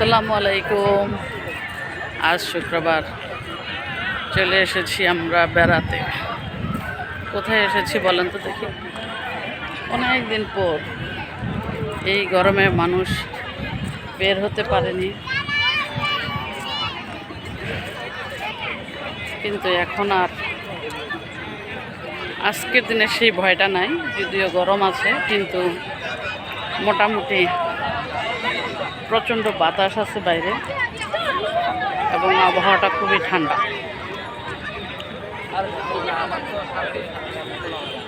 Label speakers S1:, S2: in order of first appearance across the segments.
S1: আসসালামু আলাইকুম। আজ শুক্রবার। চলে এসেছি আমরা বেড়াতে। কোথায় এসেছি বলেন তো দেখি। অনেক দিন পর এই গরমে মানুষ বের হতে পারেনি। কিন্তু এখন আর আজকের দিনে সেই ভয়টা নাই, যদিও গরম আছে, কিন্তু মোটামুটি প্রচণ্ড বাতাস আছে বাইরে এবং আবহাওয়াটা খুবই ঠান্ডা।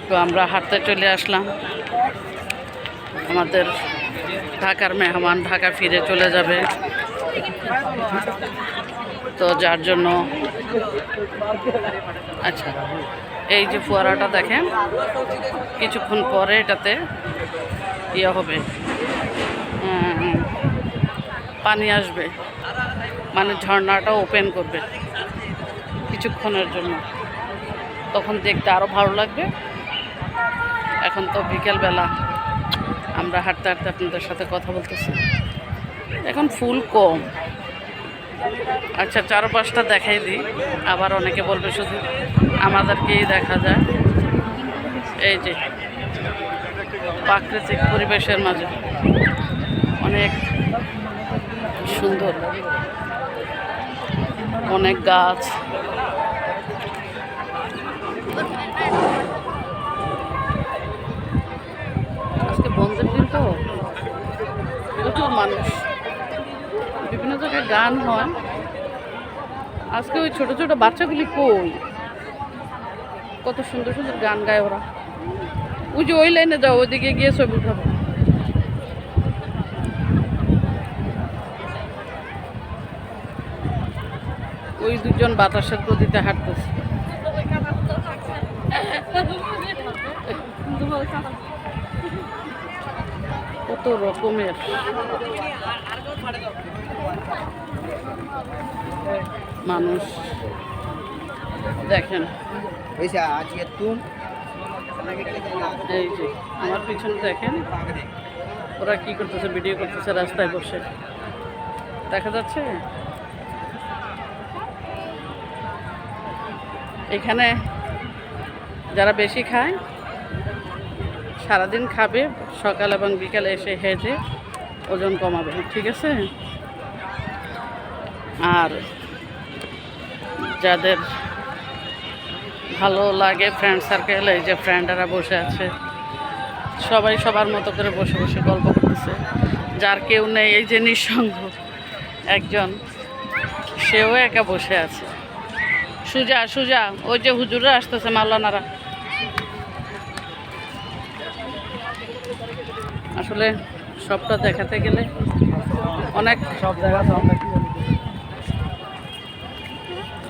S1: তো আমরা হাঁটতে চলে আসলাম। আমাদের ঢাকার মেহমান ঢাকা ফিরে চলে যাবে। তো যার জন্য আচ্ছা এই যে ফোয়ারাটা দেখেন, কিছুক্ষণ পরে এটাতে ইয়ে হবে। পানি আসবে। মানে ঝর্ণাটা ওপেন করবে কিছুক্ষণের জন্য। তখন দেখতে আরও ভালো লাগবে। এখন তো বিকেলবেলা। আমরা হাঁটতে হাঁটতে আপনাদের সাথে কথা বলতেছি। এখন ফুল কম। আচ্ছা চারপাশটা দেখাই দিই। আবার অনেকে বলবে শুধু আমাদেরকেই দেখা যায়। এই যে, প্রাকৃতিক পরিবেশের মাঝে। সুন্দর। অনেক গাছ। আজকে বন্ধের দিন তো। প্রচুর মানুষ। বিভিন্ন জায়গায় গান হয়। আজকে ওই ছোট ছোট বাচ্চাগুলি কই? কত সুন্দর সুন্দর গান গায় ওরা। ওই যে ওই লাইনে যাও, ওইদিকে গিয়ে ছবি উঠাবো। ওই দুজন বাতাসের গতিতে হাঁটতেছে। কত রকমের। মানুষ। দেখেন।
S2: আজকে
S1: এই যে আমার পিছনে দেখেন। ওরা কি করতেছে ভিডিও করতেছে রাস্তায় বসে। দেখা যাচ্ছে? এখানে যারা বেশি খায়, সারাদিন খাবে, সকাল এবং বিকালে এসে হেঁটে ওজন কমাবে, ঠিক আছে? আর যাদের ভালো লাগে ফ্রেন্ড সার্কেল এই যে ফ্রেন্ডরা বসে আছে, সবাই সবার মতো করে বসে বসে গল্প করতেছে। যার কেউ নেই, এই যে নিঃসঙ্গ একজন, সেও একা বসে আছে। সুজা সুজা, ওই যে হুজুরা আসতেছে মাল্লানারা আসলে সবটা দেখাতে গেলে অনেক
S2: সব জায়গা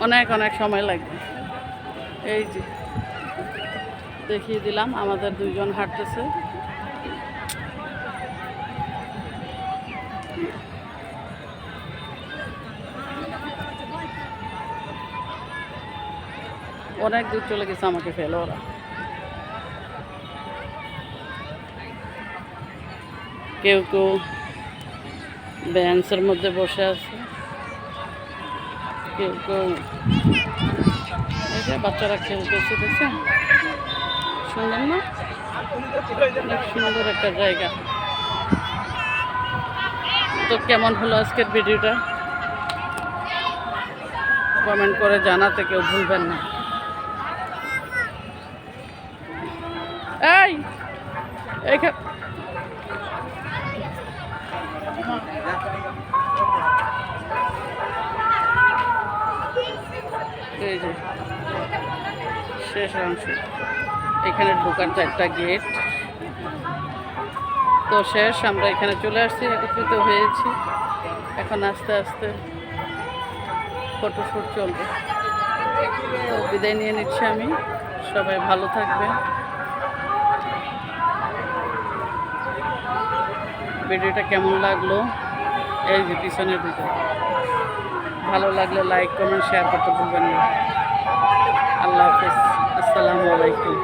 S1: অনেক অনেক সময় লাগবে। এই যে দেখিয়ে দিলাম, আমাদের দুজন হাঁটতেছে। অনেক দূর চলে গেছে আমাকে ফেলো ওরা। কেউ কেউ বেঞ্চের মধ্যে বসে আছে। কেউ কেউ বাচ্চারা খেলতেছে, দেখছেন? সুন্দর না? অনেক সুন্দর একটা জায়গা। তো কেমন হলো আজকের ভিডিওটা? কমেন্ট করে জানাতে কেউ ভুলবেন না। এই যে, শেষ অংশ। এখানে ঢোকার চারটা গেট তো শেষ, আমরা এখানে চলে আসছি, একত্রিত হয়েছি। এখন আস্তে আস্তে ফটোশ্যুট চলবে। তো বিদায় নিয়ে নিচ্ছি আমি। সবাই ভালো থাকবে ভিডিওটা কেমন লাগল? এই যে পিছনের দিকে ভালো লাগলে লাইক কমেন্ট শেয়ার করতে ভুলবেন না। আল্লাহ হাফিজ। আসসালামু আলাইকুম।